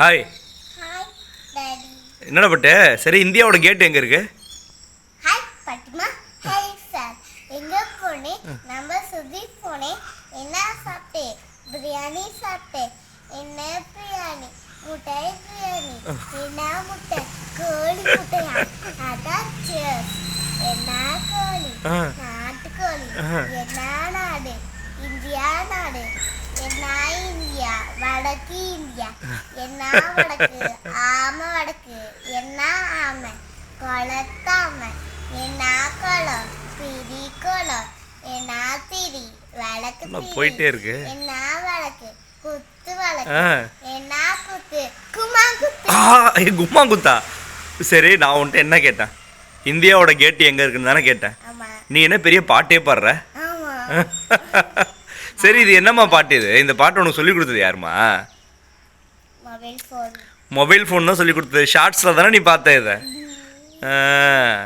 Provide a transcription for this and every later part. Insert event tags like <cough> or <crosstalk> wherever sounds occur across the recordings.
Hi என்னடா பட்டு? சரி இந்தியாவோட கேட் எங்கே இருக்கு? ஹாய் பட்டிமா. ஹாய் சார் எங்க போனேன் நம்ம சுதீப் போனேன் என்ன சாப்பிட்டேன் பிரியாணி சாப்பிட்டேன் என்ன பிரியாணி? முட்டை பிரியாணி. என்ன முட்டை கோழி முட்டையா? அதான் cheers. என்ன கோழி. நாட்டுக்கோழி. என்ன நாடு இந்தியா நாடு என்ன இந்தியா வடக்கு இந்தியா. என்ன வடக்கு? ஆமை வடக்கு. என்ன ஆமை? குளத்தாமை. என்ன குளம்? பிரி குளம். என்ன திரி? வழக்கு. போயிட்டே இருக்கு? என்ன வழக்கு குத்து வழக்கு என்ன குத்து? குமா குத்து கும்மா குத்தா சரி நான் உன்கிட்ட என்ன கேட்டேன்? இந்தியாவோட கேட் எங்கே இருக்குன்னு தானே கேட்டேன். நீ என்ன பெரிய பாட்டே பாடுற? <laughs> சரி இது என்னம்மா பாட்டு இது? இந்த பாட்டு உனக்கு சொல்லி கொடுத்தது யாருமா மொபைல் ஃபோன். தான் சொல்லி கொடுத்தது. ஷார்ட்ஸில் தானே நீ பார்த்த இதை?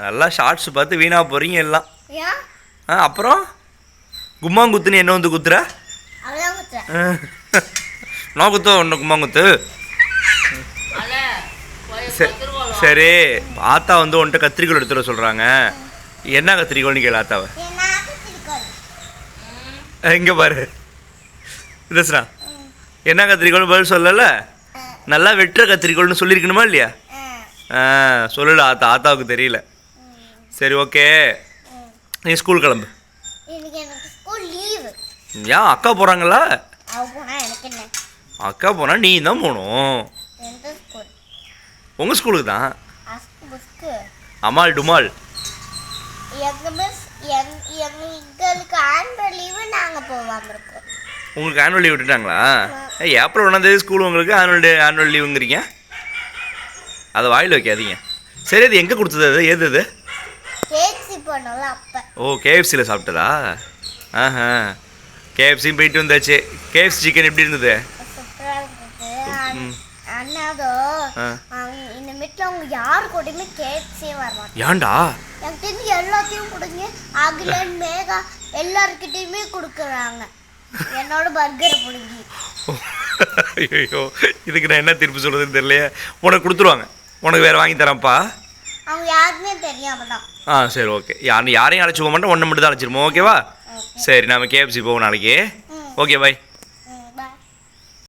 நல்லா ஷார்ட்ஸ் பார்த்து வீணாக போகிறீங்க எல்லாம். ஆ அப்புறம்? கும்மாங்குத்துன்னு என்ன வந்து குத்துற. நான் குத்த உன்னை கும்மாங்குத்து? சரி சரி ஆத்தா வந்து உன்கிட்ட கத்திரிக்கோள் எடுத்துட சொல்கிறாங்க என்ன கத்திரிக்கோள்னு கேளு ஆத்தாவை. இங்கே பாரு. தஸ்ரா என்ன கத்திரிக்கோள் பதில் சொல்லல? நல்லா வெட்டுற கத்திரிக்கோள்னு சொல்லியிருக்கணுமா இல்லையா? ஆ சொல்லல ஆத்தா ஆத்தாவுக்கு தெரியல. சரி ஓகே. நீ ஸ்கூல் கிளம்பு. ஏன் அக்கா போகிறாங்களா அக்கா போனால் நீ தான். போகணும் உங்கள் ஸ்கூலுக்கு தான் அமால் டுமால் எங்க மிஸ் எங் எங்களுக்கு ஆனுவல் லீவு இருக்கோம் உங்களுக்கு ஆனுவல் லீவ் விட்டுட்டாங்களா? ஏய் ஏப்ரல் ஒன்றாந்தேதி ஸ்கூல் உங்களுக்கு ஆனுவல் டே ஆனுவல் லீவுங்கிறீங்க அதை வாயில் வைக்காதீங்க. சரி அது எங்கே கொடுத்தது அது? ஏது அது? கேக்ஸி போனோம்ல அப்போ. ஓ கேஎஃப்சியில் சாப்பிட்டதா? ஆஹா. கேஎஃப்சியும் போயிட்டு வந்தாச்சு. கேஎஃப்சி சிக்கன் எப்படி இருந்தது. ம். அண்ணாதோ இந்த வீட்டில் அவங்க யாரு கூடயுமே கேக்ஸே வரமாட்டாங்க ஏன்டா எனக்கு தெரிஞ்சு எல்லாத்தையும் கொடுங்க. அகிலன் மேகா எல்லாருக்கிட்டையுமே கொடுக்குறாங்க. என்னோட பர்கரை பிடுங்கி. ஐயோ இதுக்கு நான் என்ன திருப்பி சொல்கிறதுன்னு தெரியலையே. உனக்கு கொடுத்துருவாங்க. உனக்கு வேறு வாங்கி தரேன்ப்பா. அவங்க யாருக்குமே தெரியாம தான். ஆ சரி ஓகே. யார் யாரையும் அழைச்சி போக மாட்டேன். ஒன்றை மட்டும் தான் அழைச்சிருமோ ஓகேவா சரி நாம கேஎஃப்சி போவோம் நாளைக்கு. Okay bye